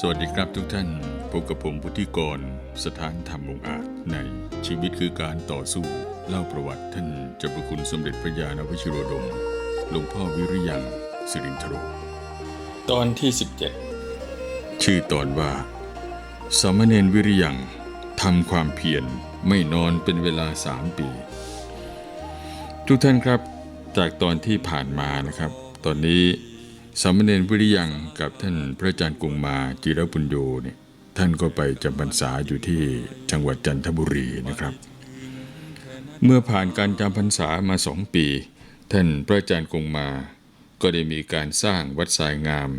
สวัสดีครับทุกท่าน พบกับผมพุทธิกร สถานธรรมองอาจในชีวิตคือการต่อสู้ เล่าประวัติท่านเจ้าประคุณสมเด็จพระยาณวชิโรดม หลวงพ่อวิริยังสิรินทโรตอนที่ 17 ชื่อตอนว่าสามเณรวิริยังทำความเพียรไม่นอนเป็นเวลาสามปี ทุกท่านครับจากตอนที่ผ่านมานะครับ ตอนนี้ สามเณรวิริยังกับท่านพระอาจารย์กุงมาจิรปุญโยเนี่ยท่านก็ไปจำพรรษาอยู่ที่จังหวัดจันทบุรีนะครับ เมื่อผ่านการจำพรรษามาสองปี ท่านพระอาจารย์กุงมา ก็ได้มีการสร้างวัดทรายงาม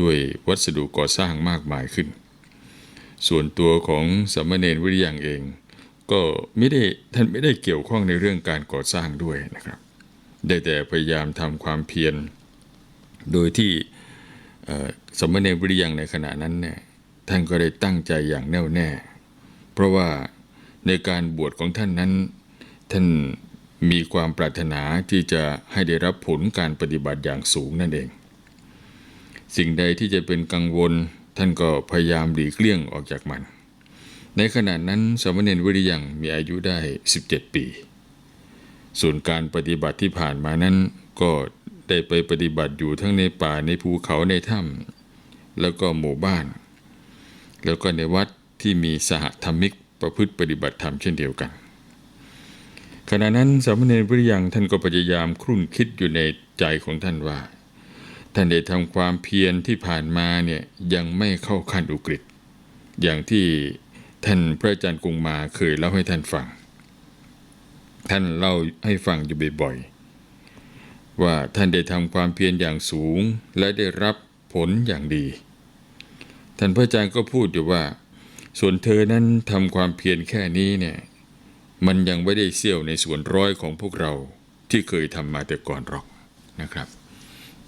ด้วยวัสดุก่อสร้างมากมายขึ้น ส่วนตัวของสามเณรวิริยังเอง ก็ไม่ได้ท่านไม่ได้เกี่ยวข้องในเรื่องการก่อสร้างด้วยนะครับ ได้แต่พยายามทำความเพียร โดยที่สมณเณรวิริยังในขณะนั้นเนี่ยท่านก็ได้ตั้งใจอย่างแน่วแน่ เพราะว่าในการบวชของท่านนั้น ท่านมีความปรารถนาที่จะให้ได้รับผลการปฏิบัติอย่างสูงนั่นเอง สิ่งใดที่จะเป็นกังวล ท่านก็พยายามหลีกเลี่ยงออกจากมัน ในขณะนั้นสามเณรวิริยังมีอายุได้ 17 ปี ส่วนการปฏิบัติที่ผ่านมานั้นก็ ได้ไปปฏิบัติอยู่ทั้งในป่าในภูเขาในถ้ำแล้วก็หมู่บ้าน แล้วก็ในวัดที่มีสหธรรมิกประพฤติปฏิบัติธรรมเช่นเดียวกัน ขณะนั้นสามเณรวิริยังท่านก็พยายามครุ่นคิดอยู่ในใจของท่านว่า ท่านได้ทำความเพียรที่ผ่านมาเนี่ยยังไม่เข้าขั้นอุกฤษอย่างที่ท่านพระอาจารย์กุงมาเคยเล่าให้ท่านฟัง ท่านเล่าให้ฟังอยู่บ่อยๆ ว่าท่านได้ทำความเพียรอย่างสูงและได้รับผลอย่างดี ท่านพระอาจารย์ก็พูดอยู่ว่า ส่วนเธอนั้นทำความเพียรแค่นี้เนี่ยมันยังไม่ได้เสี้ยวในส่วนร้อยของพวกเราที่เคยทำมาแต่ก่อนหรอกนะครับ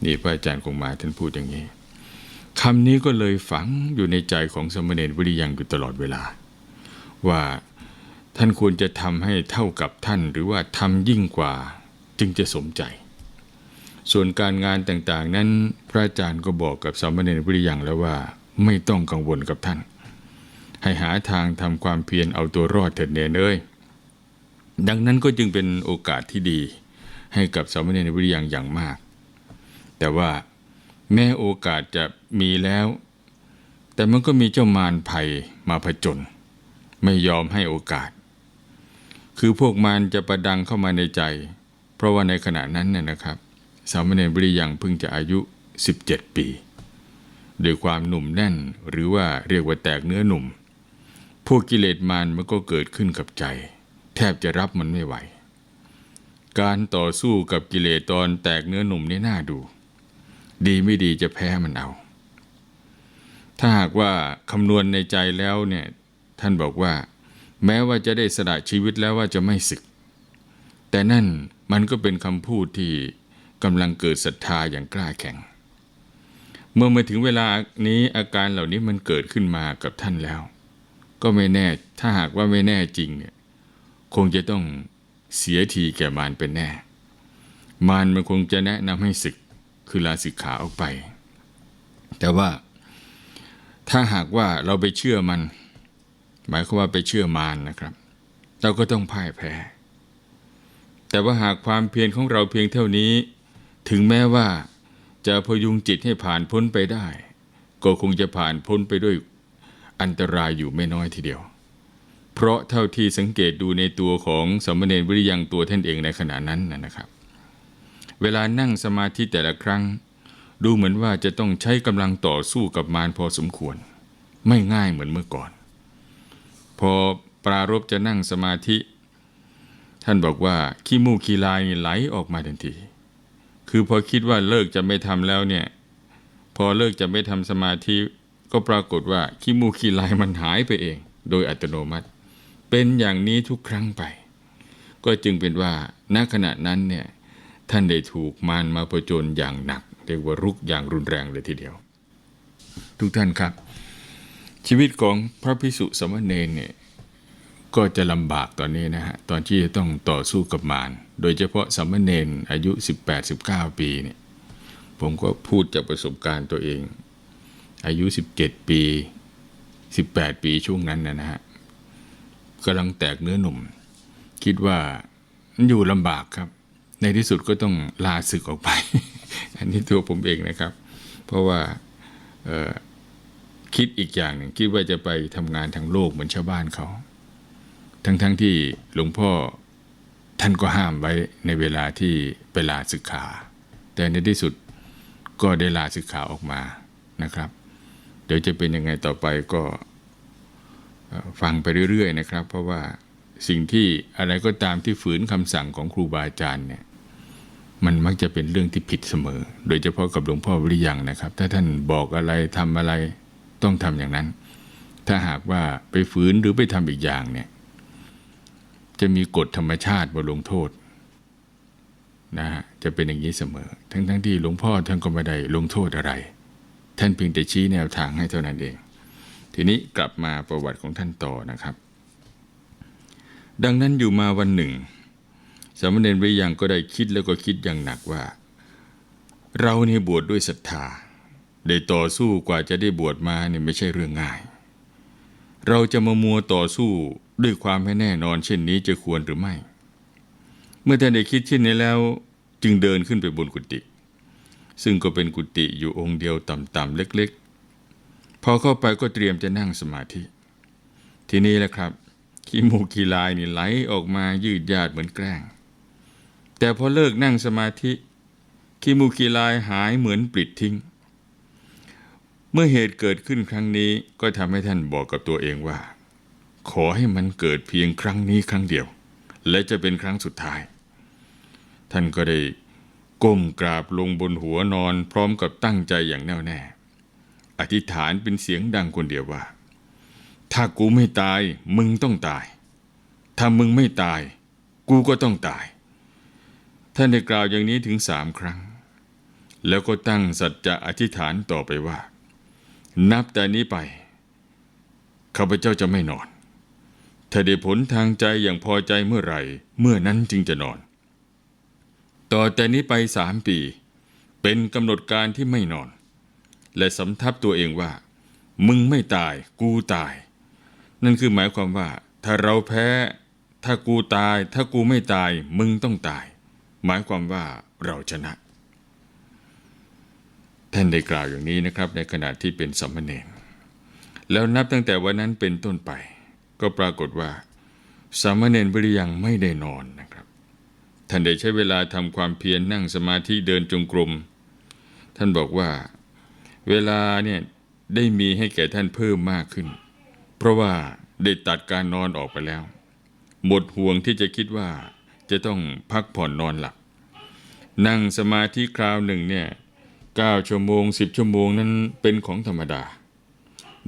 นี่พระอาจารย์คงมาท่านพูดอย่างนี้คำนี้ก็เลยฝังอยู่ในใจของสมณเณรวิริยังอยู่ตลอดเวลา ว่าท่านควรจะทำให้เท่ากับท่านหรือว่าทำยิ่งกว่าจึงจะสมใจ ส่วนการงานต่างๆ นั้นพระอาจารย์ก็บอกกับสามเณรวิริยังแล้วว่า ไม่ต้องกังวลกับท่าน ให้หาทางทำความเพียรเอาตัวรอดเถิดเนเอ้ยดังนั้นก็จึงเป็นโอกาสที่ดี ให้กับสามเณรวิริยังอย่างมาก แต่ว่าแม้โอกาสจะมีแล้ว แต่มันก็มีเจ้ามารภัยมาผจญไม่ยอมให้โอกาส คือพวกมารจะประดังเข้ามาในใจ เพราะว่าในขณะนั้นเนี่ยนะครับ สามเณรบริยังเพิ่งจะอายุ 17 ปีด้วยความหนุ่มแน่นหรือว่าเรียกว่าแตกเนื้อหนุ่ม พวกกิเลสมารมันก็เกิดขึ้นกับใจ แทบจะรับมันไม่ไหว การต่อสู้กับกิเลสตอนแตกเนื้อหนุ่มนี่น่าดู ดีไม่ดีจะแพ้มันเอา ถ้าหากว่าคำนวณในใจแล้วเนี่ยท่านบอกว่า แม้ว่าจะได้สละชีวิตแล้วว่าจะไม่ศึก แต่นั่นมันก็เป็นคำพูดที่ กำลังเกิดศรัทธาอย่างกล้าแข็ง เมื่อมาถึงเวลานี้อาการเหล่านี้มันเกิดขึ้นมากับท่านแล้ว ก็ไม่แน่ถ้าหากว่าไม่แน่จริงเนี่ยคงจะต้องเสียทีแก่มารเป็นแน่ มารมันคงจะแนะนำให้ศึกคือลาสิกขาออกไป แต่ว่าถ้าหากว่าเราไปเชื่อมัน หมายความว่าไปเชื่อมารนะครับ เราก็ต้องพ่ายแพ้ แต่ว่าหากความเพียรของเราเพียงเท่านี้ ถึงแม้ว่าจะพยุงจิตให้ผ่านพ้นไปได้ ก็คงจะผ่านพ้นไปด้วยอันตรายอยู่ไม่น้อยทีเดียว เพราะเท่าที่สังเกตดูในตัวของสมณเณรวิริยังตัวท่านเองในขณะนั้นนะครับ เวลานั่งสมาธิแต่ละครั้ง ดูเหมือนว่าจะต้องใช้กำลังต่อสู้กับมารพอสมควร ไม่ง่ายเหมือนเมื่อก่อน พอปรารบจะนั่งสมาธิ ท่านบอกว่าขี้มูกขี้ลายไหลออกมาทันที คือพอคิดว่าเลิกจะไม่ทำแล้วเนี่ย พอเลิกจะไม่ทำสมาธิก็ปรากฏว่าขี้มูขี้ลายมันหายไปเอง โดยอัตโนมัติ เป็นอย่างนี้ทุกครั้งไป ก็จึงเป็นว่าณขณะนั้นเนี่ยท่านได้ถูกมารมาประจนอย่างหนักเรียกว่ารุกอย่างรุนแรงเลยทีเดียว ทุกท่านครับ ชีวิตของพระพิสุสามเณรเนี่ย ก็จะลำบากตอนนี้นะฮะตอนที่จะต้องต่อสู้กับมารโดยเฉพาะสามเณรอายุ 18-19 ปีเนี่ยผมก็พูดจากประสบการณ์ตัวเอง อายุ 17 ปี 18 ปีช่วงนั้นนะฮะกำลังแตกเนื้อหนุ่ม คิดว่าอยู่ลำบากครับ ในที่สุดก็ต้องลาศึกออกไป อันนี้ตัวผมเองนะครับ เพราะว่าคิดอีกอย่างหนึ่งคิดว่าจะไปทำงานทางโลกเหมือนชาวบ้านเขา ทั้งๆทที่หลวงพ่อท่านก็ห้ามไว้ในเวลาที่ไปลาศึกขา แต่ในที่สุดก็ได้ลาศึกขาออกมานะครับ เดี๋ยวจะเป็นยังไงต่อไปก็ฟังไปเรื่อยๆนะครับ เพราะว่าสิ่งที่อะไรก็ตามที่ฝืนคำสั่งของครูบาอาจารย์เนี่ยมันมักจะเป็นเรื่องที่ผิดเสมอ โดยเฉพาะกับหลวงพ่อวิริยังนะครับ ถ้าท่านบอกอะไรทำอะไรต้องทำอย่างนั้น ถ้าหากว่าไปฝืนหรือไปทำอีกอย่างเนี่ย จะมีกฎธรรมชาติบทลงโทษนะฮะจะเป็นอย่างนี้เสมอ ทั้งทั้งที่หลวงพ่อท่านก็ไม่ได้ลงโทษอะไร ท่านเพียงแต่ชี้แนวทางให้เท่านั้นเอง ทีนี้กลับมาประวัติของท่านต่อนะครับ ดังนั้นอยู่มาวันหนึ่งสามเณรวิยังก็ได้คิดแล้วก็คิดอย่างหนักว่า เราเนี่ยบวชดด้วยศรัทธาได้ต่อสู้กว่าจะได้บวชมาเนี่ยไม่ใช่เรื่องง่าย เราจะมามัวต่อสู้ ด้วยความไม่แน่นอนเช่นนี้จะควรหรือไม่ เมื่อท่านได้คิดเช่นนี้แล้วจึงเดินขึ้นไปบนกุฏิซึ่งก็เป็นกุฏิอยู่องค์เดียวต่ำๆเล็กๆ พอเข้าไปก็เตรียมจะนั่งสมาธิ ทีนี้แหละครับขี้มูกขี้ลายนี่ไหลออกมายืดยาดเหมือนแกล้ง แต่พอเลิกนั่งสมาธิขี้มูกขี้ลายหายเหมือนปลิดทิ้ง เมื่อเหตุเกิดขึ้นครั้งนี้ก็ทำให้ท่านบอกกับตัวเองว่า ขอให้มันเกิดเพียงครั้งนี้ครั้งเดียว และจะเป็นครั้งสุดท้าย ท่านก็ได้ก้มกราบลงบนหัวนอนพร้อมกับตั้งใจอย่างแน่วแน่ อธิษฐานเป็นเสียงดังคนเดียวว่า ถ้ากูไม่ตายมึงต้องตาย ถ้ามึงไม่ตาย กูก็ต้องตาย ท่านได้กล่าวอย่างนี้ถึงสามครั้ง แล้วก็ตั้งสัจจะอธิษฐานต่อไปว่า นับแต่นี้ไปข้าพเจ้าจะไม่นอน ถ้าได้ผลทางใจอย่างพอใจเมื่อไหร่ เมื่อนั้นจึงจะนอน ต่อแต่นี้ไปสามปี เป็นกำหนดการที่ไม่นอน และสำทับตัวเองว่า มึงไม่ตาย กูตาย นั่นคือหมายความว่า ถ้าเราแพ้ ถ้ากูตาย ถ้ากูไม่ตาย มึงต้องตาย หมายความว่าเราชนะ ท่านได้กล่าวอย่างนี้นะครับ ในขณะที่เป็นสามเณรแล้วนับตั้งแต่วันนั้นเป็นต้นไป ก็ปรากฏว่า สามเณรวิริยังไม่ได้นอนนะครับท่านได้ใช้เวลาทำความเพียรนั่งสมาธิเดินจงกรมท่านบอกว่าเวลาเนี่ยได้มีให้แก่ท่านเพิ่มมากขึ้น เพราะว่าได้ตัดการนอนออกไปแล้ว หมดห่วงที่จะคิดว่าจะต้องพักผ่อนนอนหลับนั่งสมาธิคราวหนึ่งเนี่ยเก้าชั่วโมงสิบชั่วโมงนั้นเป็นของธรรมดา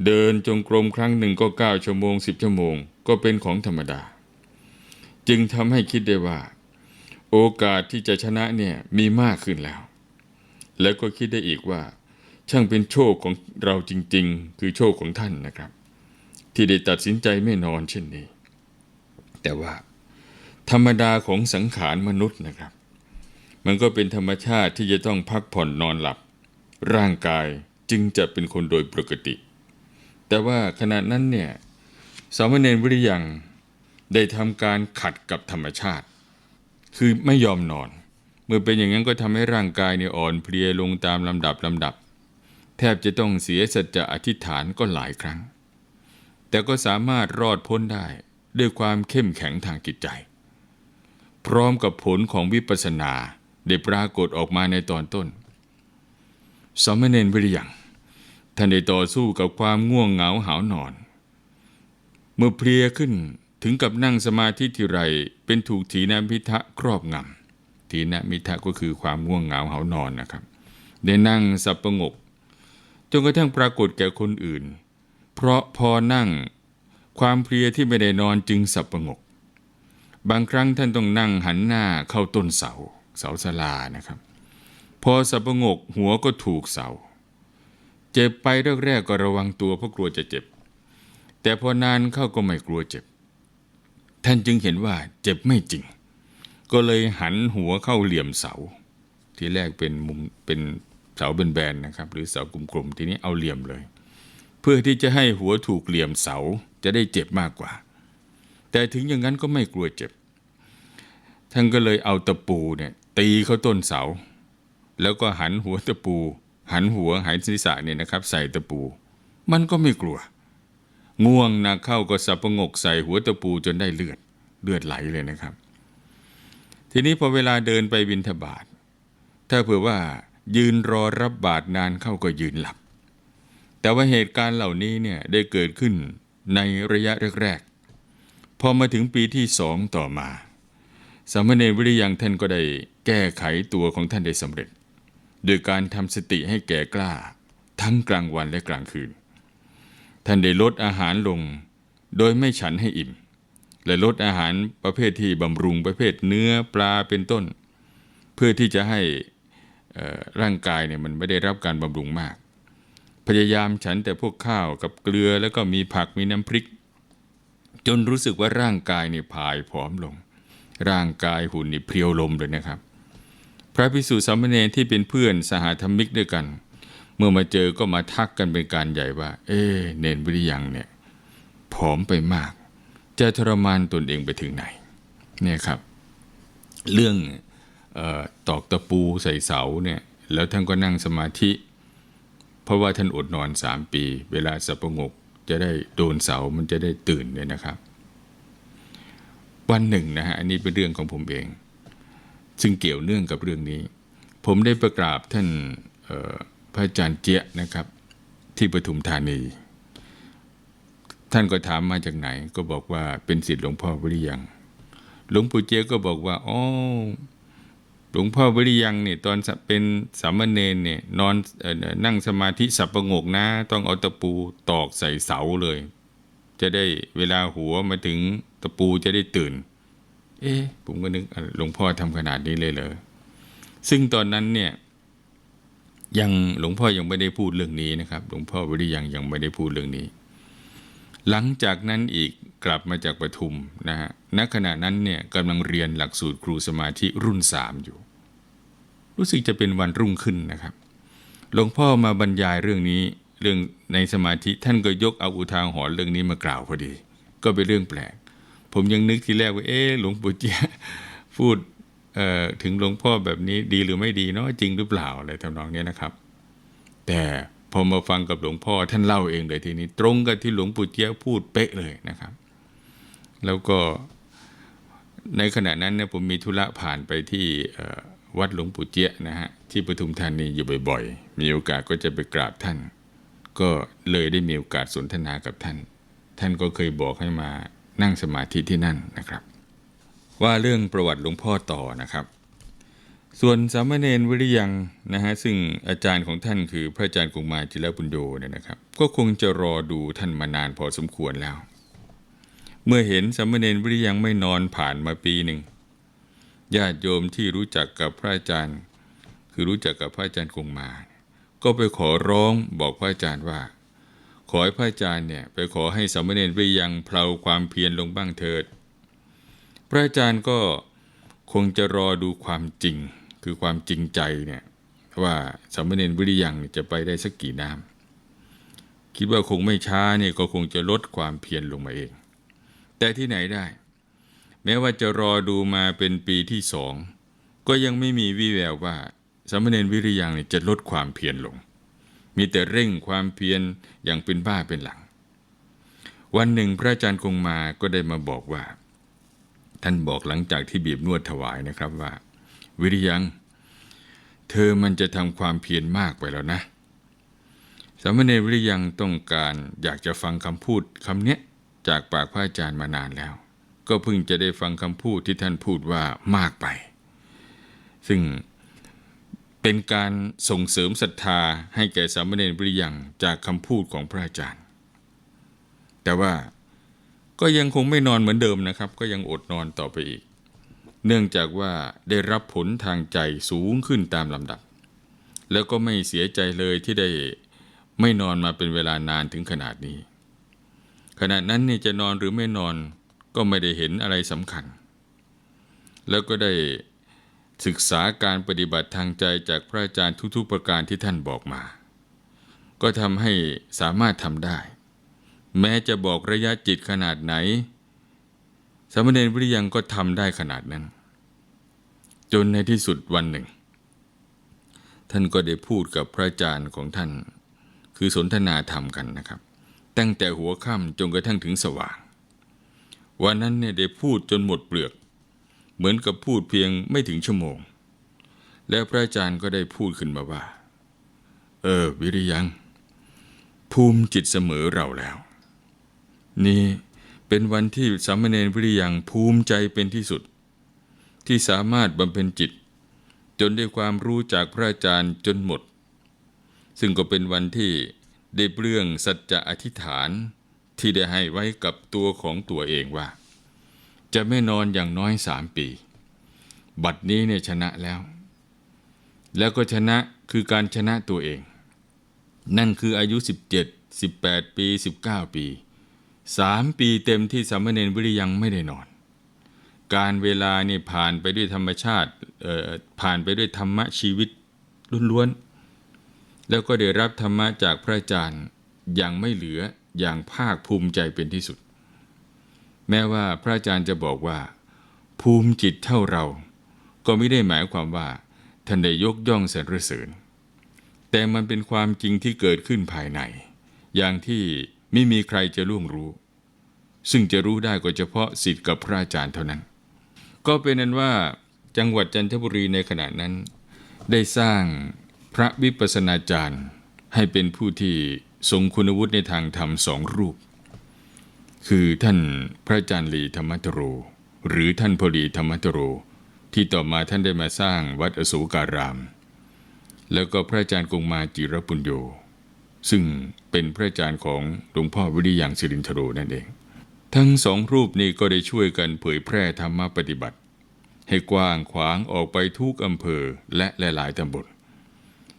เดินจงกรมครั้งหนึ่งก็เก้าชั่วโมงสิบชั่วโมง ก็เป็นของธรรมดา จึงทำให้คิดได้ว่า โอกาสที่จะชนะเนี่ยมีมากขึ้นแล้ว แล้วก็คิดได้อีกว่า ช่างเป็นโชคของเราจริง ๆ คือโชคของท่านนะครับ ที่ได้ตัดสินใจไม่นอนเช่นนี้ แต่ว่า ธรรมดาของสังขารมนุษย์นะครับ มันก็เป็นธรรมชาติที่จะต้องพักผ่อนนอนหลับ ร่างกายจึงจะเป็นคนโดยปกติ แต่ว่าขณะนั้นเนี่ยสามเณรวิริยังได้ทำการขัดกับธรรมชาติ คือไม่ยอมนอน เมื่อเป็นอย่างนั้นก็ทำให้ร่างกายเนี่ยอ่อนเพลียลงตามลำดับลำดับ แทบจะต้องเสียสัจจะอธิษฐานก็หลายครั้ง แต่ก็สามารถรอดพ้นได้ด้วยความเข้มแข็งทางจิตใจ พร้อมกับผลของวิปัสสนาได้ปรากฏออกมาในตอนต้นสามเณรวิริยัง ท่านได้ต่อสู้กับความง่วงเหงาหาวนอน เมื่อเพลียขึ้นถึงกับนั่งสมาธิทีไรเป็นถูกถีนมิทะครอบงำถีนมิทะก็คือความง่วงเหงาหาวนอนนะครับ ได้นั่งสับประงกจนกระทั่งปรากฏแก่คนอื่น เพราะพอนั่งความเพลียที่ไม่ได้นอนจึงสับประงก บางครั้งท่านต้องนั่งหันหน้าเข้าต้นเสา เสาสลานะครับ พอสับประงกหัวก็ถูกเสา เจ็บไปแรกๆก็ระวังตัวเพราะกลัวจะเจ็บ แต่พอนานเข้าก็ไม่กลัวเจ็บ ท่านจึงเห็นว่าเจ็บไม่จริง ก็เลยหันหัวเข้าเหลี่ยมเสา ทีแรกเป็นมุมเป็นเสาเป็นแบนนะครับ หรือเสากลมๆทีนี้เอาเหลี่ยมเลย เพื่อที่จะให้หัวถูกเหลี่ยมเสาจะได้เจ็บมากกว่า แต่ถึงอย่างนั้นก็ไม่กลัวเจ็บ ท่านก็เลยเอาตะปูเนี่ยตีเข้าต้นเสา แล้วก็หันหัวตะปู หันหัวหันศีรษะเนี่ยนะครับ ใส่ตะปู มันก็ไม่กลัว ง่วงนักเข้าก็สับประงกใส่หัวตะปูจนได้เลือดเลือดไหลเลยนะครับ ทีนี้พอเวลาเดินไปบินทบาทถ้าเผื่อว่ายืนรอรับบาตรนานเข้าก็ยืนหลับ แต่ว่าเหตุการณ์เหล่านี้เนี่ยได้เกิดขึ้นในระยะแรกๆ พอมาถึงปีที่สองต่อมา สามเณรวิริยังท่านก็ได้แก้ไขตัวของท่านได้สำเร็จ โดยการทำสติให้แก่กล้า ทั้งกลางวันและกลางคืน ท่านได้ลดอาหารลง โดยไม่ฉันให้อิ่ม และลดอาหารประเภทที่บำรุงประเภทเนื้อปลาเป็นต้น เพื่อที่จะให้ร่างกายเนี่ยมันไม่ได้รับการบำรุงมาก พยายามฉันแต่พวกข้าวกับเกลือแล้วก็มีผักมีน้ำพริก จนรู้สึกว่าร่างกายเนี่ยผายผอมลง ร่างกายหุ่นนี่เพรียวลมเลยนะครับ ระภิกษุสามเณรที่เป็นเพื่อนสหธรรมิกด้วยกัน เมื่อมาเจอก็มาทักกันเป็นการใหญ่ว่า เอ๊เนนวิริยังเนี่ยผอมไปมาก จะทรมานตนเองไปถึงไหนเนี่ยครับ เรื่องออตอกตะปูใส่เสาเนี่ยแล้วท่านก็นั่งสมาธิ เพราะว่าท่านอดนอนสามปี เวลาสับประงกจะได้โดนเสามันจะได้ตื่นเนี่ยนะครับ วันหนึ่งนะฮะอันนี้เป็นเรื่องของผมเอง ซึ่งเกี่ยวเนื่องกับเรื่องนี้ ผมได้ประกราบท่านพระอาจารย์เจียนะครับ ที่ปทุมธานี ท่านก็ถามมาจากไหน ก็บอกว่าเป็นศิษย์หลวงพ่อวิริยัง หลวงปู่เจียก็บอกว่าอ๋อหลวงพ่อวิริยังเนี่ยตอนเป็นสามเณรเนี่ยนอนออนั่งสมาธิสับประงกนะ ต้องเอาตะปูตอกใส่เสาเลย จะได้เวลาหัวมาถึงตะปูจะได้ตื่น เอ๊ะผมก็นึกหลวงพ่อทำขนาดนี้เลยเหรอซึ่งตอนนั้นเนี่ยยังหลวงพ่อยังไม่ได้พูดเรื่องนี้นะครับ หลวงพ่อวิริยังยังไม่ได้พูดเรื่องนี้ หลังจากนั้นอีกกลับมาจากปทุมนะฮะณขณะนั้นเนี่ยกำลังเรียนหลักสูตรครูสมาธิรุ่นสามอยู่ รู้สึกจะเป็นวันรุ่งขึ้นนะครับ หลวงพ่อมาบรรยายเรื่องนี้เรื่องในสมาธิท่านก็ยกเอาอุทาหรณ์เรื่องนี้มากล่าวพอดี ก็เป็นเรื่องแปลก ผมยังนึกทีแรกว่าเอ๊หลวงปู่เจียพูดถึงหลวงพ่อแบบนี้ดีหรือไม่ดีเนาะจริงหรือเปล่าอะไรทำนองนี้นะครับ แต่พอมาฟังกับหลวงพ่อท่านเล่าเองเลยทีนี้ ตรงกับที่หลวงปู่เจียพูดเป๊ะเลยนะครับ แล้วก็ในขณะนั้นเนี่ยผมมีธุระผ่านไปที่วัดหลวงปู่เจียนะฮะที่ปทุมธานีอยู่บ่อยๆ มีโอกาสก็จะไปกราบท่าน ก็เลยได้มีโอกาสสนทนากับท่าน ท่านก็เคยบอกให้มา นั่งสมาธิที่นั่นนะครับ ว่าเรื่องประวัติหลวงพ่อต่อนะครับ ส่วนสามเณรวิริยังนะฮะซึ่งอาจารย์ของท่านคือพระอาจารย์กุมารจิรปุญโญเนี่ยนะครับ ก็คงจะรอดูท่านมานานพอสมควรแล้ว เมื่อเห็นสามเณรวิริยังไม่นอนผ่านมาปีหนึ่งญาติโยมที่รู้จักกับพระอาจารย์ คือรู้จักกับพระอาจารย์คงมาก็ไปขอร้องบอกพระอาจารย์ว่า ขอให้พระอาจารย์เนี่ยไปขอให้สามเณรวิริยังเพลาความเพียรลงบ้างเถิด พระอาจารย์ก็คงจะรอดูความจริงคือความจริงใจเนี่ยว่าสามเณรวิริยังจะไปได้สักกี่น้ำคิดว่าคงไม่ช้าเนี่ยก็คงจะลดความเพียรลงมาเอง แต่ที่ไหนได้ แม้ว่าจะรอดูมาเป็นปีที่สองก็ยังไม่มีวี่แววว่าสามเณรวิริยังจะลดความเพียรลง มีแต่เร่งความเพียรอย่างเป็นบ้าเป็นหลัง วันหนึ่งพระอาจารย์คงมาก็ได้มาบอกว่า ท่านบอกหลังจากที่บีบนวดถวายนะครับว่า วิริยัง เธอมันจะทำความเพียรมากไปแล้วนะสามเณรวิริยังต้องการอยากจะฟังคำพูดคำเนี้ยจากปากพระอาจารย์มานานแล้ว ก็เพิ่งจะได้ฟังคำพูดที่ท่านพูดว่ามากไป ซึ่ง เป็นการส่งเสริมศรัทธาให้แก่สามเณรวิริยังจากคำพูดของพระอาจารย์ แต่ว่าก็ยังคงไม่นอนเหมือนเดิมนะครับ ก็ยังอดนอนต่อไปอีก เนื่องจากว่าได้รับผลทางใจสูงขึ้นตามลำดับ แล้วก็ไม่เสียใจเลยที่ได้ไม่นอนมาเป็นเวลานานถึงขนาดนี้ ขณะนั้นนี่จะนอนหรือไม่นอนก็ไม่ได้เห็นอะไรสำคัญ แล้วก็ได้ ศึกษาการปฏิบัติทางใจจากพระอาจารย์ทุกๆประการที่ท่านบอกมา ก็ทำให้สามารถทำได้ แม้จะบอกระยะจิตขนาดไหนสามเณรวิริยังก็ทำได้ขนาดนั้น จนในที่สุดวันหนึ่ง ท่านก็ได้พูดกับพระอาจารย์ของท่าน คือสนทนาธรรมกันนะครับ ตั้งแต่หัวค่ำจนกระทั่งถึงสว่าง วันนั้นเนี่ยได้พูดจนหมดเปลือก เหมือนกับพูดเพียงไม่ถึงชั่วโมง แล้วพระอาจารย์ก็ได้พูดขึ้นมาว่า เออ วิริยัง ภูมิจิตเสมอเราแล้ว นี่เป็นวันที่สามเณรวิริยังภูมิใจเป็นที่สุด ที่สามารถบำเพ็ญจิต จนได้ความรู้จากพระอาจารย์จนหมด ซึ่งก็เป็นวันที่ได้เปลื้องสัจจะอธิษฐานที่ได้ให้ไว้กับตัวของตัวเองว่า จะไม่นอนอย่างน้อยสามปี บัดนี้เนี่ยชนะแล้ว แล้วก็ชนะคือการชนะตัวเอง นั่นคืออายุ 17 18 ปี 19 ปีสามปีเต็มที่สามเณรวิริยังไม่ได้นอน การเวลานี่ผ่านไปด้วยธรรมชาติผ่านไปด้วยธรรมะชีวิตล้วนๆ แล้วก็ได้รับธรรมะจากพระอาจารย์อย่างไม่เหลืออย่างภาคภูมิใจเป็นที่สุด แม้ว่าพระอาจารย์จะบอกว่า ภูมิจิตเท่าเรา ก็ไม่ได้หมายความว่าท่านได้ยกย่องสรรเสริญ แต่มันเป็นความจริงที่เกิดขึ้นภายใน อย่างที่ไม่มีใครจะล่วงรู้ ซึ่งจะรู้ได้ก็เฉพาะสิทธิ์กับพระอาจารย์เท่านั้น ก็เป็นนั้นว่าจังหวัดจันทบุรีในขณะนั้น ได้สร้างพระวิปัสสนาจารย์ให้เป็นผู้ที่ทรงคุณวุฒิในทางธรรมสองรูป คือท่านพระอาจารย์ลีธรรมตโรหรือท่านพอดีธรรมตโรที่ต่อมาท่านได้มาสร้างวัดอโศการาม แล้วก็พระอาจารย์กงมาจิรปุญโญซึ่งเป็นพระอาจารย์ของหลวงพ่อวิริยังสิรินทโรนั่นเอง ทั้งสองรูปนี้ก็ได้ช่วยกันเผยแพร่ธรรมปฏิบัติ ให้กว้างขวางออกไปทุกอำเภอและหลายๆตำบล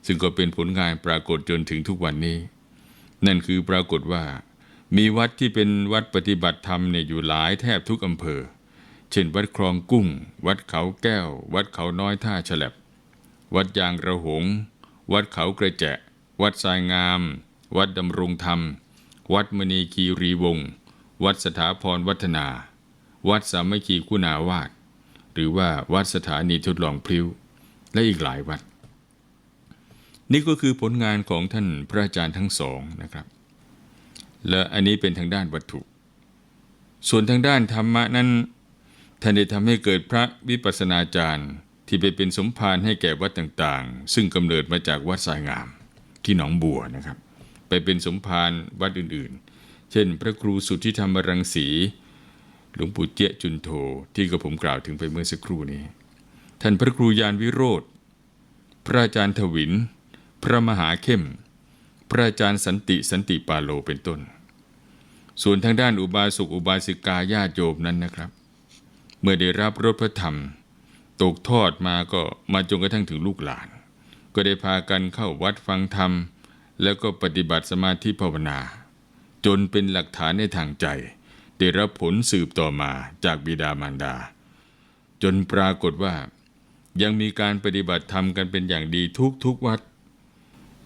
ซึ่งก็เป็นผลงานปรากฏจนถึงทุกวันนี้ นั่นคือปรากฏว่า มีวัดที่เป็นวัดปฏิบัติธรรมเนี่ยอยู่หลายแทบทุกอำเภอ เช่น วัดคลองกุ้ง วัดเขาแก้ว วัดเขาน้อยท่าฉลับ วัดยางระหง วัดเขากระแจะ วัดทรายงาม วัดดำรงธรรม วัดมณีคีรีวงศ์วัดสถาพรวัฒนา วัดสามัคคีคุณาวาสหรือว่าวัดสถานีทดลองพลิ้ว และอีกหลายวัด นี่ก็คือผลงานของท่านพระอาจารย์ทั้งสองนะครับ และอันนี้เป็นทางด้านวัตถุ ส่วนทางด้านธรรมะนั้นท่านได้ทำให้เกิดพระวิปัสสนาจารย์ที่ไปเป็นสมภารให้แก่วัดต่างๆ ซึ่งกำเนิดมาจากวัดสายงาม ที่หนองบัวนะครับ ไปเป็นสมภารวัดอื่นๆ เช่น พระครูสุทธิธรรมรังสี หลวงปู่เจี๊ยจุนโทที่กระผมกล่าวถึงไปเมื่อสักครู่นี้ ท่านพระครูยานวิโรธพระอาจารย์ถวิน พระมหาเข้ม พระอาจารย์สันติสันติปาโลเป็นต้น ส่วนทางด้านอุบาสกอุบาสิกาญาติโยมนั้นนะครับ เมื่อได้รับรถพระธรรม ตกทอดมาก็มาจนกระทั่งถึงลูกหลาน ก็ได้พากันเข้าวัดฟังธรรม แล้วก็ปฏิบัติสมาธิภาวนา จนเป็นหลักฐานในทางใจ ได้รับผลสืบต่อมาจากบิดามารดา จนปรากฏว่ายังมีการปฏิบัติธรรมกันเป็นอย่างดีทุกทุกๆวัด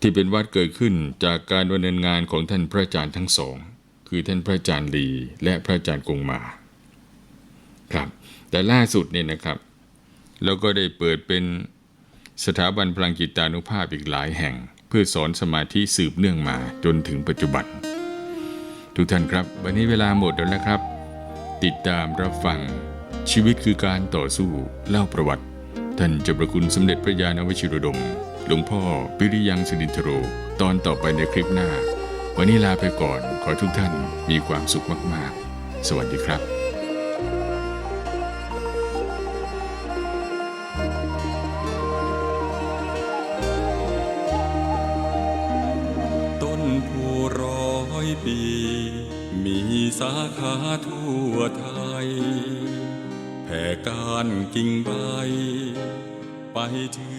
ที่เป็นวัดเกิดขึ้นจากการดำเนินงานของท่านพระอาจารย์ทั้งสอง คือท่านพระอาจารย์ลีและพระอาจารย์กงมาครับแต่ล่าสุดเนี่ยนะครับแล้วก็ได้เปิดเป็นสถาบันพลังจิตานุภาพอีกหลายแห่ง เพื่อสอนสมาธิสืบเนื่องมาจนถึงปัจจุบัน ทุกท่านครับ วันนี้เวลาหมดแล้วนะครับ ติดตามรับฟังชีวิตคือการต่อสู้เล่าประวัติ ท่านเจ้าประคุณสมเด็จพระญาณวชิรดม หลวงพ่อปิริยังสิรินทโร ตอนต่อไปในคลิปหน้า วันนี้ลาไปก่อนขอทุกท่านมีความสุขมากๆ สวัสดีครับต้นผู้ร้อยปีมีสาขาทั่วไทย แผ่กานกิ่งใบ ไปถึง